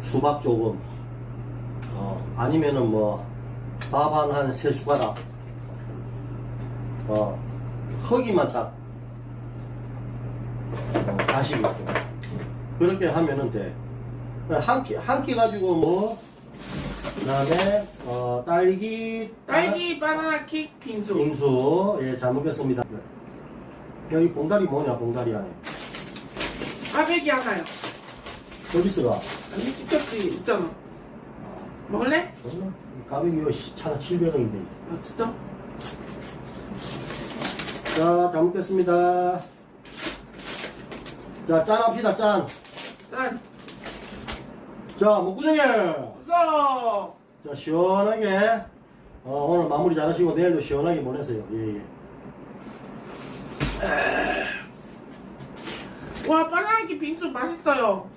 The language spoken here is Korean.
수박 조금, 어, 아니면은 뭐, 밥한 한 세 숟가락, 어, 허기만 딱, 어, 가시게끔. 그렇게 하면은 돼. 한 끼, 한 끼 가지고 뭐, 그 다음에, 어, 딸기, 딸기 바나나 케이크 빙수. 빙수, 예, 잘 먹겠습니다. 여기 봉다리 뭐냐, 봉다리 안에. 꽈배기 하나요. 어디서가? 아니 시켰지 있잖아. 먹을래? 존나, 이 가격이 시- 차가 700원인데. 아 진짜? 자, 잘 먹겠습니다. 자, 짠 합시다, 짠. 짠. 자, 목구정에. 웃어. 자, 시원하게. 어, 오늘 마무리 잘 하시고 내일도 시원하게 보내세요. 예, 예. 와 케이크 빙수 맛있어요.